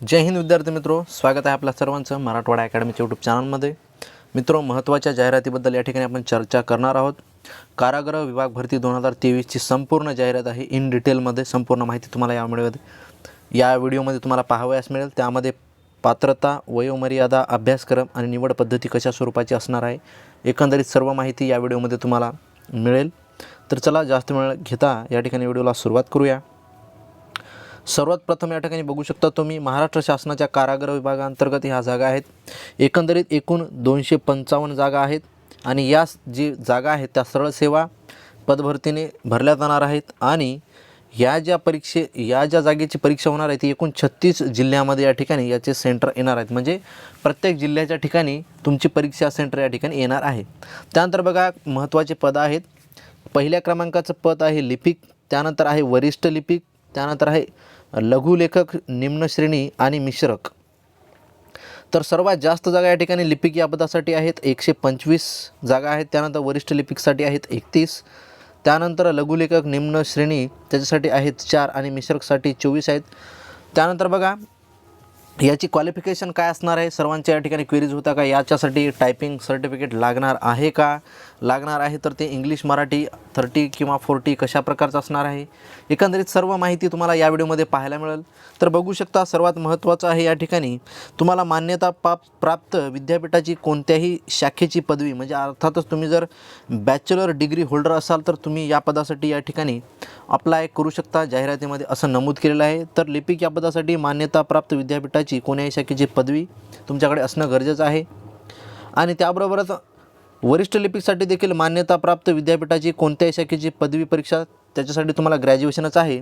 जय हिंद विद्यार्थी मित्रो स्वागत आहे आपल्या सर्वांचं मराठवाडा अकॅडमीच्या यूट्यूब चॅनलमध्ये. मित्रो महत्त्वाच्या जाहिरातीबद्दल या ठिकाणी आपण चर्चा करणार आहोत. कारागृह विभाग भरती दोन हजार तेवीसची संपूर्ण जाहिरात आहे. इन डिटेलमध्ये संपूर्ण माहिती तुम्हाला या यामुळे या व्हिडिओमध्ये तुम्हाला पाहावयास मिळेल. त्यामध्ये पात्रता वयोमर्यादा अभ्यासक्रम आणि निवड पद्धती कशा स्वरूपाची असणार आहे एकंदरीत सर्व माहिती या व्हिडिओमध्ये तुम्हाला मिळेल. तर चला जास्त वेळ घेता या ठिकाणी व्हिडिओला सुरुवात करूया. सर्वात प्रथम या ठिकाणी बघू शकता तुम्ही महाराष्ट्र शासनाच्या कारागृह विभागांतर्गत ह्या जागा आहेत. एकंदरीत एकूण दोनशे पंचावन्न जागा आहेत आणि या जी जागा आहेत त्या सरळ सेवा पदभरतीने भरल्या जाणार आहेत आणि या ज्या परीक्षे या ज्या जागेची परीक्षा होणार आहे ती एकूण छत्तीस जिल्ह्यामध्ये या ठिकाणी याचे सेंटर येणार आहेत. म्हणजे प्रत्येक जिल्ह्याच्या ठिकाणी तुमची परीक्षा सेंटर या ठिकाणी येणार आहे. त्यानंतर बघा महत्त्वाचे पद आहेत. पहिल्या क्रमांकाचं पद आहे लिपिक त्यानंतर आहे वरिष्ठ लिपिक त्यानंतर आहे लघुलेखक निम्न श्रेणी आणि मिश्रक. तर सर्वात जास्त जागा या ठिकाणी लिपिक या पदासाठी आहेत एकशे पंचवीस जागा आहेत त्यानंतर वरिष्ठ लिपिकसाठी आहेत एकतीस. त्यानंतर लघुलेखक निम्न श्रेणी त्याच्यासाठी आहेत चार आणि मिश्रकसाठी चोवीस आहेत. त्यानंतर बघा याची क्वालिफिकेशन काय असणार आहे? सर्वांच्या या ठिकाणी क्वेरीज होता का? याच्यासाठी टायपिंग सर्टिफिकेट लागणार आहे का? लागणार आहे तर ते इंग्लिश मराठी थर्टी किंवा फोर्टी कशा प्रकारचं असणार आहे? एकंदरीत सर्व माहिती तुम्हाला या व्हिडिओमध्ये पाहायला मिळेल. तर बघू शकता सर्वात महत्त्वाचं आहे या ठिकाणी तुम्हाला मान्यता पाप प्राप्त विद्यापीठाची कोणत्याही शाखेची पदवी म्हणजे अर्थातच तुम्ही जर बॅचलर डिग्री होल्डर असाल तर तुम्ही या पदासाठी या ठिकाणी अप्लाय करू शकता. जाहिरातीमध्ये असं नमूद केलेलं आहे. तर लिपिक या पदासाठी मान्यताप्राप्त विद्यापीठाची कोण्याही शाखेची पदवी तुमच्याकडे असणं गरजेचं आहे. आणि त्याबरोबरच वरिष्ठ लिपिकसाठी देखील मान्यताप्राप्त विद्यापीठाची कोणत्याही शाखेची पदवी परीक्षा त्याच्यासाठी तुम्हाला ग्रॅज्युएशनच आहे.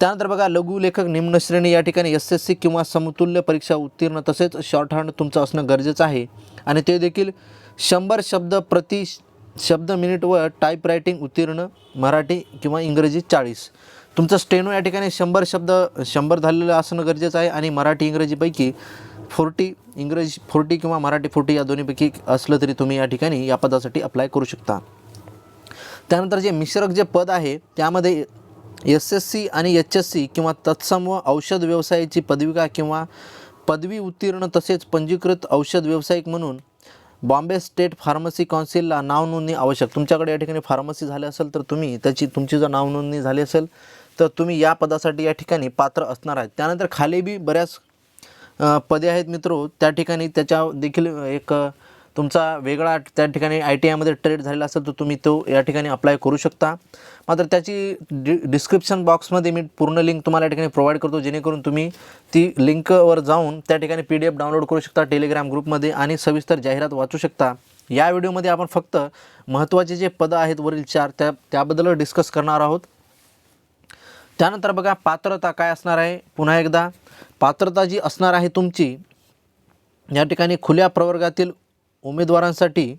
त्यानंतर बघा लघुलेखक निम्न श्रेणी या ठिकाणी एस एस सी किंवा समतुल्य परीक्षा उत्तीर्ण तसेच शॉर्ट हँड तुमचं असणं गरजेचं आहे. आणि ते देखील शंभर शब्द प्रति शब्द मिनिट व टाईप रायटिंग उत्तीर्ण मराठी किंवा इंग्रजी चाळीस. तुमचं स्टेनो या ठिकाणी शंभर शब्द शंभर झालेलं असणं गरजेचं आहे आणि मराठी इंग्रजीपैकी फोर्टी इंग्रजी फोर्टी किंवा मराठी फोर्टी या दोन्हीपैकी असलं तरी तुम्ही या ठिकाणी या पदासाठी अप्लाय करू शकता. त्यानंतर जे मिश्रक जे पद आहे त्यामध्ये एस एस सी आणि एच एस सी किंवा तत्सम व औषध व्यवसायाची पदविका किंवा पदवी उत्तीर्ण तसेच पंजीकृत औषध व्यावसायिक म्हणून बॉम्बे स्टेट फार्मसी काउन्सिलला नावनोंदणी आवश्यक. तुमच्याकडे या ठिकाणी फार्मसी झाली असेल तर तुम्ही त्याची तुमची जर नावनोंदणी झाली असेल तर तुम्ही या पदासाठी या ठिकाणी पात्र असणार आहेत. त्यानंतर खाली बी बऱ्याच पदे आहेत मित्रो त्या ठिकाणी त्याच्या देखील एक तुमचा वेगळा त्या ठिकाणी आय टी आयमध्ये ट्रेड झालेला असेल तर तुम्ही तो या ठिकाणी अप्लाय करू शकता. मात्र त्याची डि डिस्क्रिप्शन बॉक्समध्ये मी पूर्ण लिंक तुम्हाला या ठिकाणी प्रोव्हाइड करतो जेणेकरून तुम्ही ती लिंकवर जाऊन त्या ठिकाणी पी डी एफ डाउनलोड करू शकता टेलिग्राम ग्रुपमध्ये आणि सविस्तर जाहिरात वाचू शकता. या व्हिडिओमध्ये आपण फक्त महत्त्वाचे जे पदं आहेत वरील चार त्या त्याबद्दल डिस्कस करणार आहोत. त्यानंतर बघा पात्रता काय असणार आहे? पुन्हा एकदा पात्रता जी असणार आहे तुमची या ठिकाणी खुल्या प्रवर्गातील उमेदवारांसाठी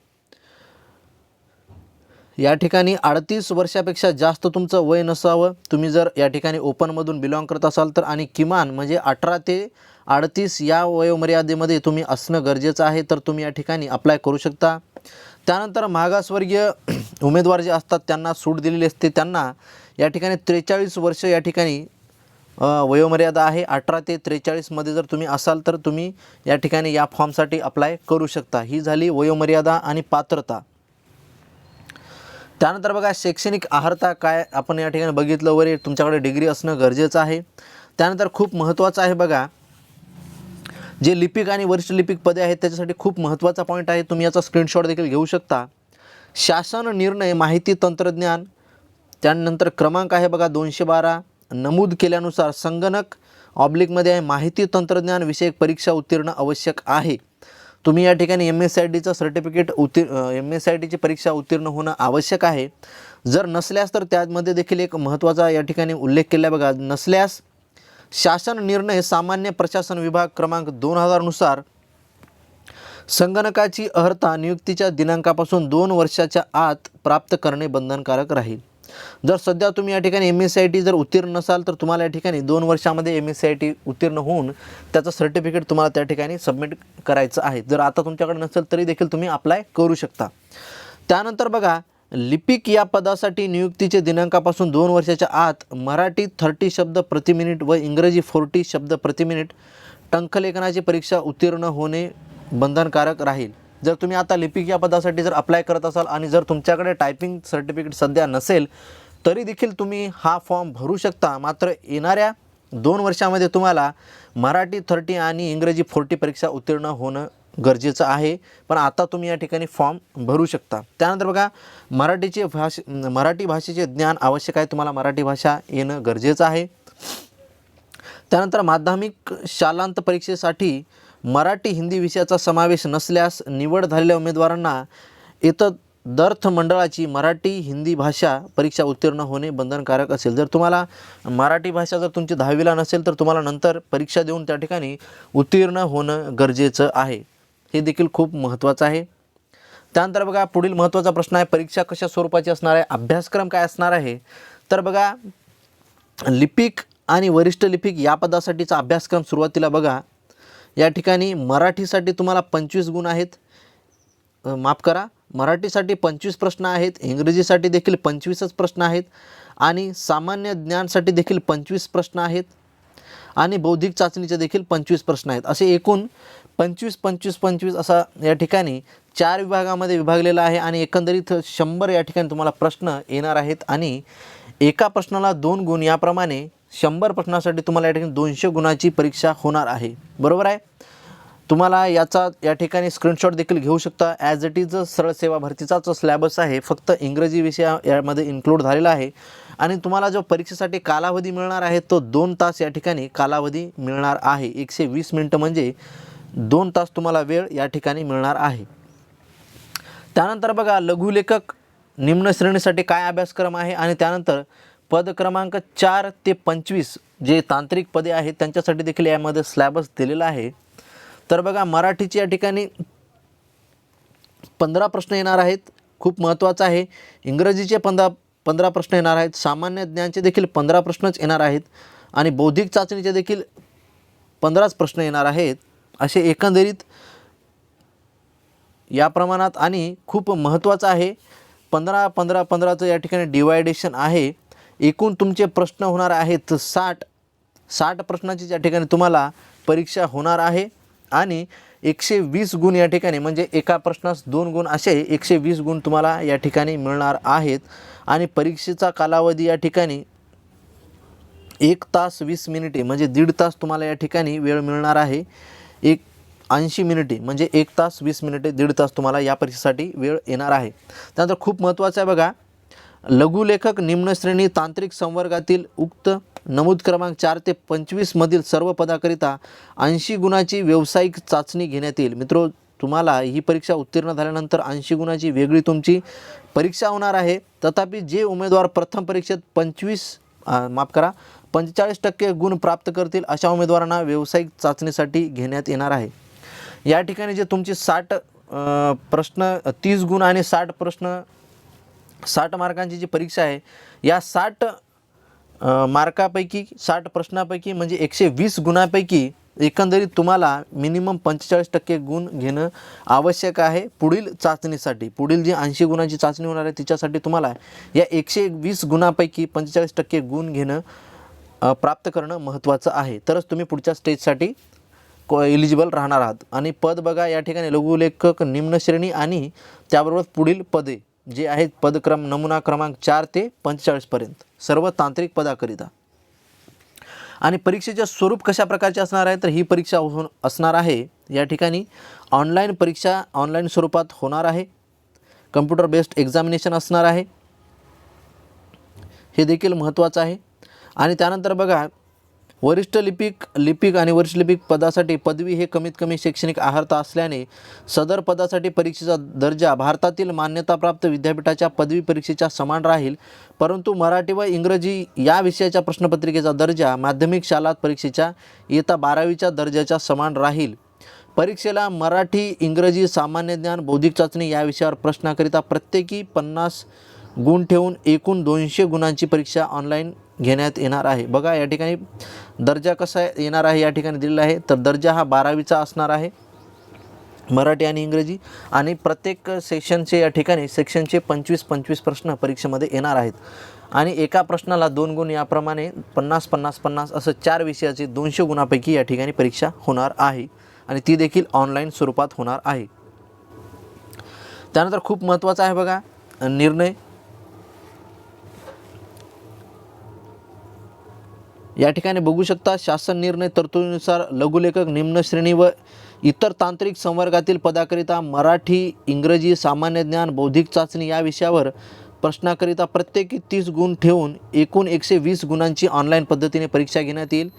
या ठिकाणी अडतीस वर्षापेक्षा जास्त तुमचं वय नसावं. तुम्ही जर या ठिकाणी ओपनमधून बिलॉंग करत असाल तर आणि किमान म्हणजे अठरा ते अडतीस या वयोमर्यादेमध्ये तुम्ही असणं गरजेचं आहे तर तुम्ही या ठिकाणी अप्लाय करू शकता. त्यानंतर मागासवर्गीय उमेदवार जे असतात त्यांना सूट दिलेली असते. त्यांना या ठिकाणी त्रेचाळीस वर्ष या ठिकाणी वयोमर्यादा आहे. अठरा ते त्रेचाळीसमध्ये जर तुम्ही असाल तर तुम्ही या ठिकाणी या फॉर्मसाठी अप्लाय करू शकता. ही झाली वयोमर्यादा आणि पात्रता. त्यानंतर बघा शैक्षणिक आहारता काय आपण या ठिकाणी बघितलं. वगैरे तुमच्याकडे डिग्री असणं गरजेचं आहे. त्यानंतर खूप महत्त्वाचं आहे बघा जे लिपिक आणि वरिष्ठ लिपिक पदे आहेत त्याच्यासाठी खूप महत्त्वाचा पॉईंट आहे. तुम्ही याचा स्क्रीनशॉट देखील घेऊ शकता. शासन निर्णय माहिती तंत्रज्ञान त्यानंतर क्रमांक आहे बघा दोनशे बारा. नमूद केल्यानुसार संगणक ऑब्लिकमध्ये आहे. माहिती तंत्रज्ञान विषयक परीक्षा उत्तीर्ण आवश्यक आहे. तुम्ही या ठिकाणी एम एस आय डीचं सर्टिफिकेट उत्तीर्ण एम एस आय डीची परीक्षा उत्तीर्ण होणं आवश्यक आहे. जर नसल्यास तर त्यामध्ये देखील एक महत्त्वाचा या ठिकाणी उल्लेख केला बघा. नसल्यास शासन निर्णय सामान्य प्रशासन विभाग क्रमांक दोन हजारनुसार संगणकाची अर्हता नियुक्तीच्या दिनांकापासून दोन वर्षाच्या आत प्राप्त करणे बंधनकारक राहील. जर सध्या तुम्ही या ठिकाणी M S C I T जर उत्तीर्ण नसाल तर तुम्हाला या ठिकाणी दोन वर्षामध्ये M S C I T उत्तीर्ण होऊन त्याचं सर्टिफिकेट तुम्हाला त्या ठिकाणी सबमिट करायचं आहे. जर आता तुमच्याकडे नसेल तरी देखील तुम्ही अप्लाय करू शकता. त्यानंतर बघा लिपिक या पदासाठी नियुक्तीचे दिनांकापासून दोन वर्षाच्या आत मराठी थर्टी शब्द प्रति मिनिट व इंग्रजी फोर्टी शब्द प्रति मिनिट टंकलेखनाची परीक्षा उत्तीर्ण होणे बंधनकारक राहील. जर तुम्ही आता लिपिक या पदासाठी जर अप्लाय करत असाल आणि जर तुमच्याकडे टायपिंग सर्टिफिकेट सध्या नसेल तरी देखील तुम्ही हा फॉर्म भरू शकता. मात्र येणाऱ्या दोन वर्षामध्ये तुम्हाला मराठी थर्टी आणि इंग्रजी फोर्टी परीक्षा उत्तीर्ण होणं गरजेचं आहे. पण आता तुम्ही या ठिकाणी फॉर्म भरू शकता. त्यानंतर बघा मराठीचे भाषे मराठी भाषेचे ज्ञान आवश्यक आहे. तुम्हाला मराठी भाषा येणं गरजेचं आहे. त्यानंतर माध्यमिक शालांत परीक्षेसाठी मराठी हिंदी विषयाचा समावेश नसल्यास निवड झालेल्या उमेदवारांना दर्थ मंडळाची मराठी हिंदी भाषा परीक्षा उत्तीर्ण होणे बंधनकारक असेल. जर तुम्हाला मराठी भाषा जर तुमची दहावीला नसेल तर तुम्हाला नंतर परीक्षा देऊन त्या ठिकाणी उत्तीर्ण होणं गरजेचं आहे. हे देखील खूप महत्त्वाचं आहे. त्यानंतर बघा पुढील महत्त्वाचा प्रश्न आहे परीक्षा कशा स्वरूपाची असणार आहे अभ्यासक्रम काय असणार आहे? तर बघा लिपिक आणि वरिष्ठ लिपिक या पदासाठीचा अभ्यासक्रम सुरुवातीला बघा या ठिकाणी मराठीसाठी तुम्हाला पंचवीस गुण आहेत. माफ करा मराठीसाठी पंचवीस प्रश्न आहेत इंग्रजीसाठी देखील पंचवीसच प्रश्न आहेत आणि सामान्य ज्ञानसाठी देखील पंचवीस प्रश्न आहेत आणि बौद्धिक चाचणीचे देखील पंचवीस प्रश्न आहेत. असे एकूण पंचवीस पंचवीस पंचवीस असा या ठिकाणी चार विभागामध्ये विभागलेला आहे आणि एकंदरीत शंभर या ठिकाणी तुम्हाला प्रश्न येणार आहेत आणि एका प्रश्नाला दोन गुण याप्रमाणे शंभर प्रश्नासाठी तुम्हाला या ठिकाणी दोनशे गुणाची परीक्षा होणार आहे. बरोबर आहे? तुम्हाला याचा या ठिकाणी स्क्रीनशॉट देखील घेऊ शकता. ॲज इट इज सरळ सेवा भरतीचा जो सिलॅबस आहे. फक्त इंग्रजी विषय यामध्ये इन्क्लूड झालेला आहे. आणि तुम्हाला जो परीक्षेसाठी कालावधी मिळणार आहे तो दोन तास या ठिकाणी कालावधी मिळणार आहे. एकशे वीस मिनटं म्हणजे दोन तास तुम्हाला वेळ या ठिकाणी मिळणार आहे. त्यानंतर बघा लघुलेखक निम्न श्रेणीसाठी काय अभ्यासक्रम आहे आणि त्यानंतर पद क्रमांक चार ते पंचवीस जे तांत्रिक पदे आहेत त्यांच्यासाठी देखील यामध्ये स्लॅबस दिलेला आहे. तर बघा मराठीची या ठिकाणी पंधरा प्रश्न येणार आहेत खूप महत्त्वाचं आहे. इंग्रजीचे पंधरा पंधरा प्रश्न येणार आहेत सामान्य ज्ञानचे देखील पंधरा प्रश्नच येणार आहेत आणि बौद्धिक चाचणीचे देखील पंधराच प्रश्न येणार आहेत. असे एकंदरीत या प्रमाणात आणि खूप महत्त्वाचं आहे. पंधरा पंधरा पंधराचं या ठिकाणी डिवायडेशन आहे. एकूण तुमचे प्रश्न होणार आहेत साठ. साठ प्रश्नाची या ठिकाणी तुम्हाला परीक्षा होणार आहे. आणि एकशे वीस गुण या ठिकाणी म्हणजे एका प्रश्नास दोन गुण असे एकशे वीस गुण तुम्हाला या ठिकाणी मिळणार आहेत. आणि परीक्षेचा कालावधी या ठिकाणी एक तास वीस मिनिटे म्हणजे दीड तास तुम्हाला या ठिकाणी वेळ मिळणार आहे. एक ऐंशी मिनिटे म्हणजे एक तास वीस मिनिटे दीड तास तुम्हाला या परीक्षेसाठी वेळ येणार आहे. त्यानंतर खूप महत्त्वाचं आहे बघा लघुलेखक निम्न श्रेणी तांत्रिक संवर्गातील उक्त नमूद क्रमांक चार ते पंचवीसमधील सर्व पदाकरिता ऐंशी गुणाची व्यावसायिक चाचणी घेण्यात येईल. मित्रो तुम्हाला ही परीक्षा उत्तीर्ण झाल्यानंतर ऐंशी गुणाची वेगळी तुमची परीक्षा होणार आहे. तथापि जे उमेदवार प्रथम परीक्षेत पंचवीस माफ करा पंचेचाळीस टक्के गुण प्राप्त करतील अशा उमेदवारांना व्यावसायिक चाचणीसाठी घेण्यात येणार आहे. या ठिकाणी जे तुमचे साठ प्रश्न तीस गुण आणि साठ प्रश्न साठ मार्कांची जी परीक्षा आहे या साठ मार्कापैकी साठ प्रश्नापैकी म्हणजे एकशे वीस गुणापैकी एकंदरीत तुम्हाला मिनिमम पंचेचाळीस टक्के गुण घेणं आवश्यक आहे. पुढील चाचणीसाठी पुढील जी ऐंशी गुणांची चाचणी होणार आहे तिच्यासाठी तुम्हाला या एकशे वीस गुणापैकी पंचेचाळीस टक्के गुण घेणं प्राप्त करणं महत्त्वाचं आहे. तरच तुम्ही पुढच्या स्टेजसाठी एलिजिबल राहणार आहात. आणि पद बघा या ठिकाणी लघुलेखक निम्न श्रेणी आणि त्याबरोबर पुढील पदे जे आहेत पदक्रम नमुना क्रमांक चार ते पंचेचाळीसपर्यंत सर्व तांत्रिक पदाकरिता. आणि परीक्षेचे स्वरूप कशा प्रकारचे असणार आहे? तर ही परीक्षा होऊन असणार आहे या ठिकाणी ऑनलाईन परीक्षा ऑनलाईन स्वरूपात होणार आहे. कम्प्युटर बेस्ड एक्झामिनेशन असणार आहे. हे देखील महत्त्वाचं आहे. आणि त्यानंतर बघा वरिष्ठ लिपिक लिपिक आणि वरिष्ठ लिपिक पदासाठी पदवी हे कमीत कमी शैक्षणिक अर्हता असल्याने सदर पदासाठी परीक्षेचा दर्जा भारतातील मान्यताप्राप्त विद्यापीठाच्या पदवी परीक्षेच्या समान राहील. परंतु मराठी व इंग्रजी या विषयाच्या प्रश्नपत्रिकेचा दर्जा माध्यमिक शालात परीक्षेच्या इयत्ता बारावीच्या दर्जाच्या समान राहील. परीक्षेला मराठी इंग्रजी सामान्य ज्ञान बौद्धिक चाचणी या विषयावर प्रश्नाकरिता प्रत्येकी पन्नास गुण ठेवून एकूण दोनशे गुणांची परीक्षा ऑनलाईन घेण्यात येणार आहे. बघा या ठिकाणी दर्जा कसा येणार आहे या ठिकाणी दिलेला आहे. तर दर्जा हा बारावीचा असणार आहे. मराठी आणि इंग्रजी आणि प्रत्येक सेक्शनचे या ठिकाणी सेक्शनचे पंचवीस पंचवीस प्रश्न परीक्षेमध्ये येणार आहेत. आणि एका प्रश्नाला दोन गुण याप्रमाणे पन्नास पन्नास पन्नास असं चार विषयाचे दोनशे गुणापैकी या ठिकाणी परीक्षा होणार आहे. आणि ती देखील ऑनलाईन स्वरूपात होणार आहे. त्यानंतर खूप महत्त्वाचं आहे बघा निर्णय. या ठिकाणी बघू शकता शासन निर्णय तरतुदीनुसार लघुलेखक निम्न श्रेणी व इतर तांत्रिक संवर्गातील पदाकरिता मराठी इंग्रजी सामान्य ज्ञान बौद्धिक चाचणी या विषयावर प्रश्नाकरिता प्रत्येकी तीस गुण ठेवून एकूण एकशे वीस गुणांची ऑनलाईन पद्धतीने परीक्षा घेण्यात येईल.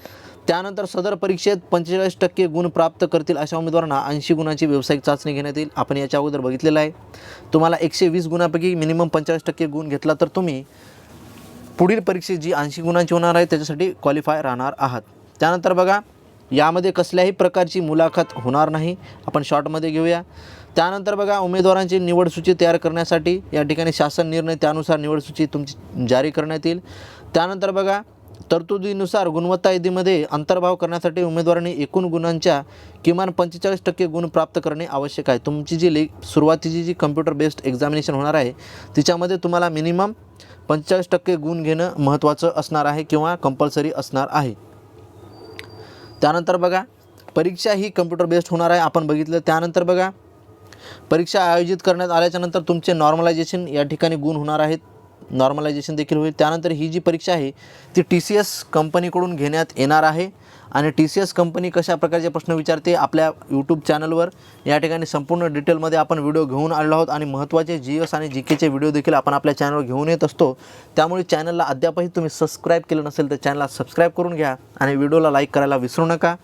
त्यानंतर सदर परीक्षेत पंचेचाळीस टक्के गुण प्राप्त करतील अशा उमेदवारांना ऐंशी गुणांची व्यावसायिक चाचणी घेण्यात येईल. आपण याच्या अगोदर बघितलेलं आहे. तुम्हाला एकशे वीस गुणापैकी मिनिमम पंचेचाळीस टक्के गुण घेतला तर तुम्ही पुढील परीक्षेत जी ऐंशी गुणांची होणार आहे त्याच्यासाठी क्वालिफाय राहणार आहात. त्यानंतर बघा यामध्ये कसल्याही प्रकारची मुलाखत होणार नाही. आपण शॉर्टमध्ये घेऊया. त्यानंतर बघा उमेदवारांची निवडसूची तयार करण्यासाठी या ठिकाणी शासन निर्णय त्यानुसार निवडसूची तुमची जारी करण्यात येईल. त्यानंतर बघा तरतुदीनुसार गुणवत्ता यादीमध्ये अंतर्भाव करण्यासाठी उमेदवारांनी एकूण गुणांच्या किमान पंचेचाळीस टक्के गुण प्राप्त करणे आवश्यक आहे. तुमची जी ले सुरुवातीची जी कम्प्युटर बेस्ड एक्झामिनेशन होणार आहे तिच्यामध्ये तुम्हाला मिनिमम पंचेचाळीस टक्के गुण घेणं महत्त्वाचं असणार आहे किंवा कंपल्सरी असणार आहे. त्यानंतर बघा परीक्षा ही कम्प्युटर बेस्ड होणार आहे आपण बघितलं. त्यानंतर बघा परीक्षा आयोजित करण्यात आल्याच्यानंतर तुमचे नॉर्मलायझेशन या ठिकाणी गुण होणार आहेत. नॉर्मलायझेशन देखील होईल. त्यानंतर ही जी परीक्षा आहे ती टी सी एस कंपनीकडून घेण्यात येणार आहे. आणि टी सी एस कंपनी कशा प्रकारचे प्रश्न विचारते आपल्या यूट्यूब चॅनलवर या ठिकाणी संपूर्ण डिटेलमध्ये आपण व्हिडिओ घेऊन आलेलो आहोत. आणि महत्त्वाचे जी एस आणि जी केचे व्हिडिओ देखील आपण आपल्या चॅनलवर घेऊन येत असतो. त्यामुळे चॅनलला अद्यापही तुम्ही सबस्क्राईब केलं नसेल तर चॅनलला सबस्क्राईब करून घ्या. आणि व्हिडिओला लाईक करायला विसरू नका.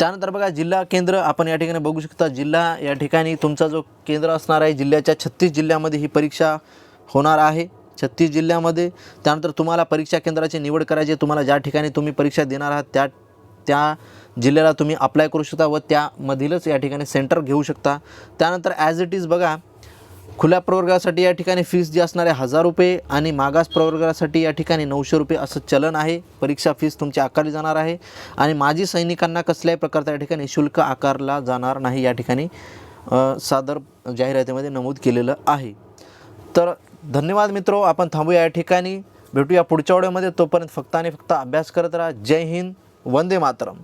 त्यानंतर बघा जिल्हा केंद्र आपण या ठिकाणी बघू शकता. जिल्हा या ठिकाणी तुमचा जो केंद्र असणार आहे जिल्ह्याच्या छत्तीस जिल्ह्यामध्ये ही परीक्षा होणार आहे. छत्तीस जिल्ह्यामध्ये. त्यानंतर तुम्हाला परीक्षा केंद्राची निवड करायची तुम्हाला ज्या ठिकाणी तुम्ही परीक्षा देणार आहात त्या त्या जिल्ह्याला तुम्ही अप्लाय करू शकता व त्यामधीलच या ठिकाणी सेंटर घेऊ शकता. त्यानंतर ॲज इट इज बघा खुल्या प्रवर्गासाठी या ठिकाणी फीस जी असणार आहे हजार रुपये आणि मागास प्रवर्गासाठी या ठिकाणी नऊशे रुपये असं चलन आहे. परीक्षा फीस तुमची आकारली जाणार आहे आणि माजी सैनिकांना कसल्याही प्रकारचा या ठिकाणी शुल्क आकारला जाणार नाही. या ठिकाणी सादर जाहिरातीमध्ये नमूद केलेलं आहे. तर धन्यवाद मित्रो आपण थांबूया या ठिकाणी. भेटूया पुढच्या व्हिडिओमध्ये. तोपर्यंत फक्त आणि फक्त अभ्यास करत राहा. जय हिंद. वंदे मातरम.